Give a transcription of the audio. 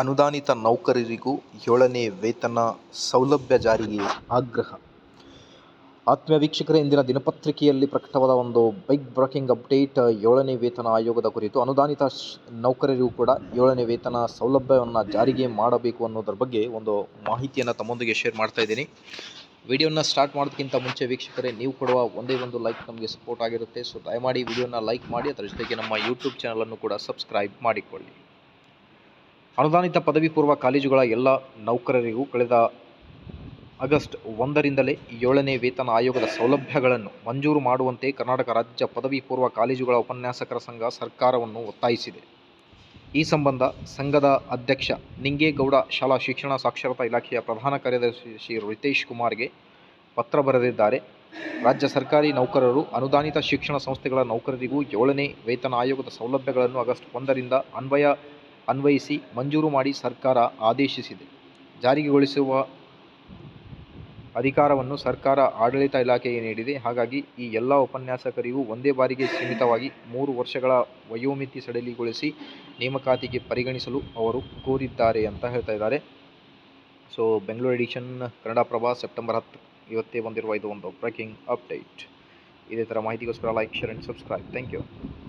ಅನುದಾನಿತ ನೌಕರರಿಗೂ ಏಳನೇ ವೇತನ ಸೌಲಭ್ಯ ಜಾರಿಗೆ ಆಗ್ರಹ. ಆತ್ಮೀಯ ವೀಕ್ಷಕರ ಇಂದಿನ ದಿನಪತ್ರಿಕೆಯಲ್ಲಿ ಪ್ರಕಟವಾದ ಒಂದು ಬೈಕ್ ಬ್ರೇಕಿಂಗ್ ಅಪ್ಡೇಟ್ ಏಳನೇ ವೇತನ ಆಯೋಗದ ಕುರಿತು. ಅನುದಾನಿತ ನೌಕರರಿಗೂ ಕೂಡ ಏಳನೇ ವೇತನ ಸೌಲಭ್ಯವನ್ನು ಜಾರಿಗೆ ಮಾಡಬೇಕು ಅನ್ನೋದ್ರ ಬಗ್ಗೆ ಒಂದು ಮಾಹಿತಿಯನ್ನು ತಮ್ಮೊಂದಿಗೆ ಶೇರ್ ಮಾಡ್ತಾ ಇದ್ದೀನಿ. ವಿಡಿಯೋನ ಸ್ಟಾರ್ಟ್ ಮಾಡೋದಕ್ಕಿಂತ ಮುಂಚೆ ವೀಕ್ಷಕರೇ, ನೀವು ಕೊಡುವ ಒಂದೇ ಒಂದು ಲೈಕ್ ನಮಗೆ ಸಪೋರ್ಟ್ ಆಗಿರುತ್ತೆ. ಸೊ ದಯಮಾಡಿ ವಿಡಿಯೋನ ಲೈಕ್ ಮಾಡಿ, ಅದರ ಜೊತೆಗೆ ನಮ್ಮ ಯೂಟ್ಯೂಬ್ ಚಾನಲನ್ನು ಕೂಡ ಸಬ್ಸ್ಕ್ರೈಬ್ ಮಾಡಿಕೊಳ್ಳಿ. ಅನುದಾನಿತ ಪದವಿ ಪೂರ್ವ ಕಾಲೇಜುಗಳ ಎಲ್ಲ ನೌಕರರಿಗೂ ಕಳೆದ ಆಗಸ್ಟ್ ಒಂದರಿಂದಲೇ ಏಳನೇ ವೇತನ ಆಯೋಗದ ಸೌಲಭ್ಯಗಳನ್ನು ಮಂಜೂರು ಮಾಡುವಂತೆ ಕರ್ನಾಟಕ ರಾಜ್ಯ ಪದವಿ ಪೂರ್ವ ಕಾಲೇಜುಗಳ ಉಪನ್ಯಾಸಕರ ಸಂಘ ಸರ್ಕಾರವನ್ನು ಒತ್ತಾಯಿಸಿದೆ. ಈ ಸಂಬಂಧ ಸಂಘದ ಅಧ್ಯಕ್ಷ ನಿಂಗೇಗೌಡ ಶಾಲಾ ಶಿಕ್ಷಣ ಸಾಕ್ಷರತಾ ಇಲಾಖೆಯ ಪ್ರಧಾನ ಕಾರ್ಯದರ್ಶಿ ಶ್ರೀ ರಿತೇಶ್ ಕುಮಾರ್ಗೆ ಪತ್ರ ಬರೆದಿದ್ದಾರೆ. ರಾಜ್ಯ ಸರ್ಕಾರಿ ನೌಕರರು ಅನುದಾನಿತ ಶಿಕ್ಷಣ ಸಂಸ್ಥೆಗಳ ನೌಕರರಿಗೂ ಏಳನೇ ವೇತನ ಆಯೋಗದ ಸೌಲಭ್ಯಗಳನ್ನು ಆಗಸ್ಟ್ ಒಂದರಿಂದ ಅನ್ವಯ, ಅನ್ವಯಿಸಿ ಮಂಜೂರು ಮಾಡಿ ಸರ್ಕಾರ ಆದೇಶಿಸಿದೆ. ಜಾರಿಗೆಗೊಳಿಸುವ ಅಧಿಕಾರವನ್ನು ಸರ್ಕಾರ ಆಡಳಿತ ಇಲಾಖೆಗೆ ನೀಡಿದೆ. ಹಾಗಾಗಿ ಈ ಎಲ್ಲ ಉಪನ್ಯಾಸಕರಿಗೂ ಒಂದೇ ಬಾರಿಗೆ ಸೀಮಿತವಾಗಿ ಮೂರು ವರ್ಷಗಳ ವಯೋಮಿತಿ ಸಡಿಲಿಗೊಳಿಸಿ ನೇಮಕಾತಿಗೆ ಪರಿಗಣಿಸಲು ಅವರು ಕೋರಿದ್ದಾರೆ ಅಂತ ಹೇಳ್ತಾ ಇದ್ದಾರೆ. So, Bengaluru edition, Kannada Prabha, September ಹತ್ತು ಇವತ್ತೇ ಬಂದಿರುವ ಇದು ಒಂದು ಬ್ರೇಕಿಂಗ್ ಅಪ್ಡೇಟ್. ಇದೇ ಥರ ಮಾಹಿತಿಗೋಸ್ಕರ like, share and subscribe. Thank you.